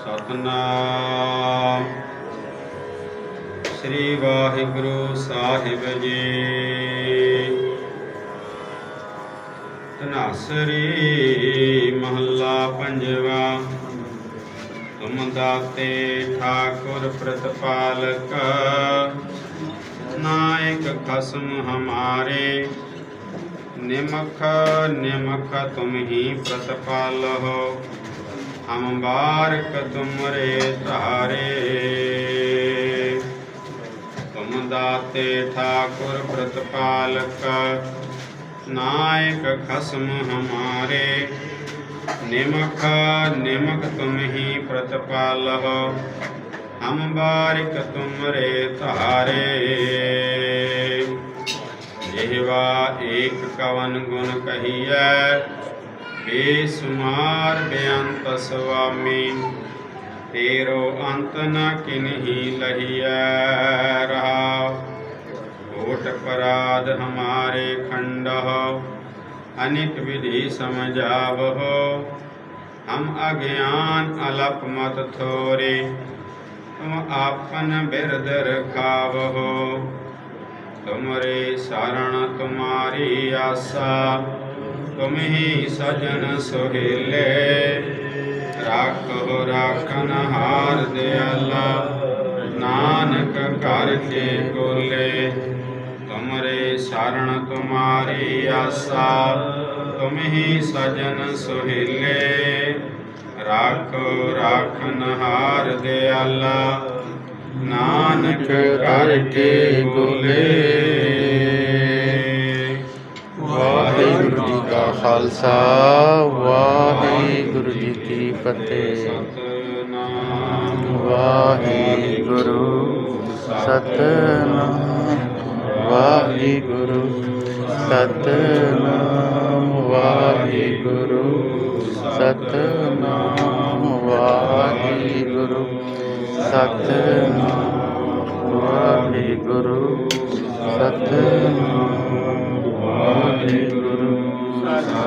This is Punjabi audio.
ਸਤਨਾਮ। ਸ੍ਰੀ ਵਾਹਿਗੁਰੂ ਸਾਹਿਬ ਜੀ। ਤਨਾਸਰੀ ਮਹੱਲਾ ਪੰਜਵਾ। ਤੁਮ ਦਾਤੇ ਠਾਕੁਰ ਪ੍ਰਤਪਾਲਕ। ਨਾਇਕ ਖਸਮ ਹਮਾਰੇ। ਨਿਮਖ ਨਿਮਖ ਤੁਮ ਹੀ ਪ੍ਰਤਪਾਲ ਹੋ ਹਮ ਬਾਰਕ ਤੁਮਰੇ ਧਾਰੇ। ਤੁਮ ਦਾਤੇ ਠਾਕੁਰ ਪ੍ਰਤਪਾਲਕ, ਨਾਇਕ ਖਸਮ ਹਮਾਰੇ। ਨਿਮਖ ਨਿਮਖ ਤੁਮ ਹੀ ਪ੍ਰਤਪਾਲਹੁ ਹਮ ਬਾਰਿਕ ਤੁਮਰੇ ਧਾਰੇ। ਜਿਹਵਾ ਏਕ ਕਵਨ ਗੁਣ ਕਹੀਐ ਬੇਸੁਮਾਰ ਬੇਅੰਤ ਸੁਆਮੀ ਤੇਰੋ ਅੰਤ ਨ ਕਿਨਹੀ ਲਹੀਐ ਰਹਾ ਓਟ ਪਰਾਧ ਹਮਾਰੇ ਖੰਡਹੁ अनिक विधि समझाव हो हम अज्ञान अलप मत थोरे तुम आपन बिरद रखाव हो तुमरे शरण तुम्हारी आशा ਤੁਮ ਹੀ ਸਜਨ ਸੁਹੇਲੇ। ਰਾਖੋ ਰਾਖਨ ਹਾਰ ਦਿਆਲਾ ਨਾਨਕ ਘਰ ਕੇ ਗੋਲੇ ਤੁਮਰੇ ਸਰਣ ਤੁਮਾਰੀ ਆਸਾ। ਤੁਮ ਹੀ ਸਜਨ ਸੁਹੇਲੇ। ਰਾਖੋ ਰਾਖਨ ਹਾਰ ਦਿਆਲਾ ਨਾਨਕ ਘਰ ਕੇ ਗੋਲੇ ਖਾਲਸਾ, ਵਾਹਿਗੁਰੂ ਜੀ ਕੀ ਫਤਿਹ। ਵਾਹਿਗੁਰੂ ਸਤਨਾਮ ਵਾਹਿਗੁਰੂ ਸਤਨਾਮ ਵਾਹਿਗੁਰੂ ਸਤਨਾਮ ਵਾਹਿਗੁਰੂ ਸਤਨਾਮ ਵਾਹਿਗੁਰੂ ਸਤਨਾਮ, ਵਾਹਿਗੁਰੂ